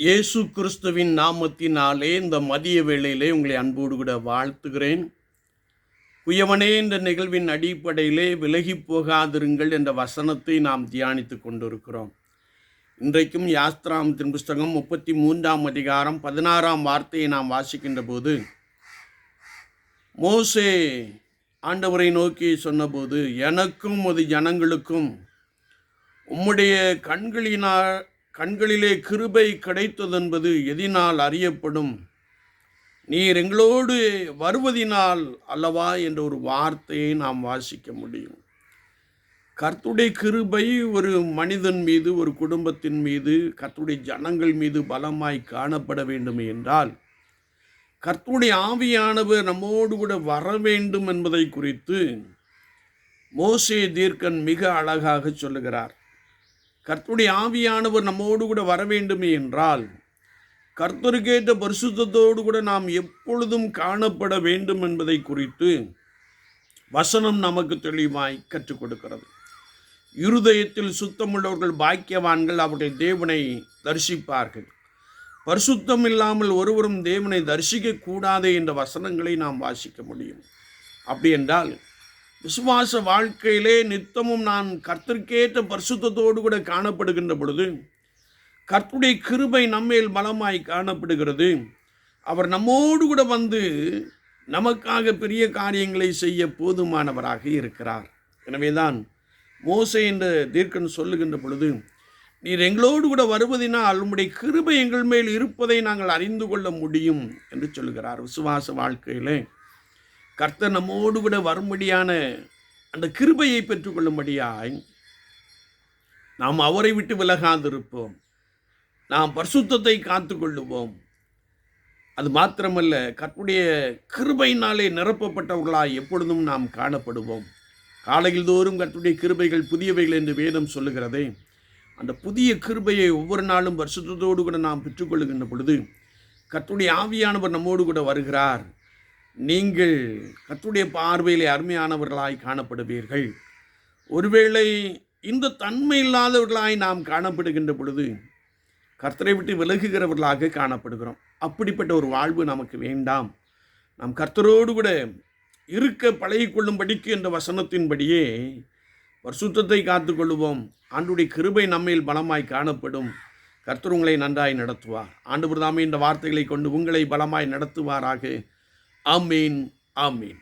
இயேசு கிறிஸ்துவின் நாமத்தினாலே இந்த மதிய வேளையிலே உங்களை அன்போடு கூட வாழ்த்துகிறேன். குயவனே என்ற நிகழ்வின் அடிப்படையிலே விலகி போகாதிருங்கள் என்ற வசனத்தை நாம் தியானித்து கொண்டிருக்கிறோம். இன்றைக்கும் யாஸ்திராமத்தின் புஸ்தகம் முப்பத்தி மூன்றாம் அதிகாரம் பதினாறாம் வார்த்தையை நாம் வாசிக்கின்ற போது மோசே ஆண்டவரை நோக்கி சொன்னபோது எனக்கும் அது ஜனங்களுக்கும் உம்முடைய கண்களினால் கண்களிலே கிருபை கிடைத்ததென்பது எதினால் அறியப்படும். நீர் எங்களோடு வருவதினால் அல்லவா என்ற ஒரு வார்த்தையை நாம் வாசிக்க முடியும். கர்த்துடைய கிருபை ஒரு மனிதன் மீது ஒரு குடும்பத்தின் மீது கர்த்துடைய ஜனங்கள் மீது பலமாய் காணப்பட வேண்டும் என்றால் கர்த்துடைய ஆவியானவர் நம்மோடு கூட வர வேண்டும் என்பதை குறித்து மோசே தீர்க்கன் மிக அழகாக சொல்லுகிறார். கர்த்தருடைய ஆவியானவர் நம்மோடு கூட வர வேண்டுமே என்றால் கர்த்தருக்கேற்ற பரிசுத்தத்தோடு கூட நாம் எப்பொழுதும் காணப்பட வேண்டும் என்பதை குறித்து வசனம் நமக்கு தெளிவாய் கற்றுக் கொடுக்கிறது. இருதயத்தில் சுத்தமுள்ளவர்கள் பாக்கியவான்கள் அவர்கள் தேவனை தரிசிப்பார்கள். பரிசுத்தம் இல்லாமல் ஒருவரும் தேவனை தரிசிக்கக்கூடாது என்ற வசனங்களை நாம் வாசிக்க முடியும். அப்படி என்றால் விசுவாச வாழ்க்கையிலே நித்தமும் நான் கர்த்தர்க்கேற்ற பரிசுத்தத்தோடு கூட காணப்படுகின்ற பொழுது கர்த்துடைய கிருபை நம்மேல் பலமாய் காணப்படுகிறது. அவர் நம்மோடு கூட வந்து நமக்காக பெரிய காரியங்களை செய்ய போதுமானவராக இருக்கிறார். எனவேதான் மோசை என்ற தீர்க்கன் சொல்லுகின்ற பொழுது நீர் எங்களோடு கூட வருவதினால் உம்முடைய கிருபை எங்கள் மேல் இருப்பதை நாங்கள் அறிந்து கொள்ள முடியும் என்று சொல்கிறார் விசுவாச வாழ்க்கையிலே கர்த்தர் நம்மோடு கூட வரும்படியான அந்த கிருபையை பெற்றுக்கொள்ளும்படியாய் நாம் அவரை விட்டு விலகாதிருப்போம். நாம் பரிசுத்தத்தை காத்து கொள்ளுவோம் அது மாத்திரமல்ல கற்புடைய கிருபையினாலே நிரப்பப்பட்டவர்களாய் எப்பொழுதும் நாம் காணப்படுவோம். காலையில் தோறும் கற்றுடைய கிருபைகள் புதியவைகள் என்று வேதம் சொல்லுகிறதே அந்த புதிய கிருபையை ஒவ்வொரு நாளும் வருஷத்தோடு கூட நாம் பெற்றுக்கொள்ளுகின்ற பொழுது கற்றுடைய ஆவியானவர் நம்மோடு கூட வருகிறார். நீங்கள் கத்துடைய பார்வையிலே அருமையானவர்களாய் காணப்படுவீர்கள். ஒருவேளை இந்த தன்மை இல்லாதவர்களாய் நாம் காணப்படுகின்ற பொழுது கர்த்தரை விட்டு விலகுகிறவர்களாக காணப்படுகிறோம். அப்படிப்பட்ட ஒரு வாழ்வு நமக்கு வேண்டாம். நாம் கர்த்தரோடு கூட இருக்க பழகிக்கொள்ளும்படிக்கு என்ற வசனத்தின்படியே பரிசுத்தத்தை காத்துக்கொள்ளுவோம். ஆண்டுடைய கிருபை நம்மில் பலமாய் காணப்படும். கர்த்தர் உங்களை நன்றாய் நடத்துவார். ஆண்டு பிரதாமே இந்த வார்த்தைகளை கொண்டு உங்களை பலமாய் நடத்துவாராக. ஆமீன் ஆமீன்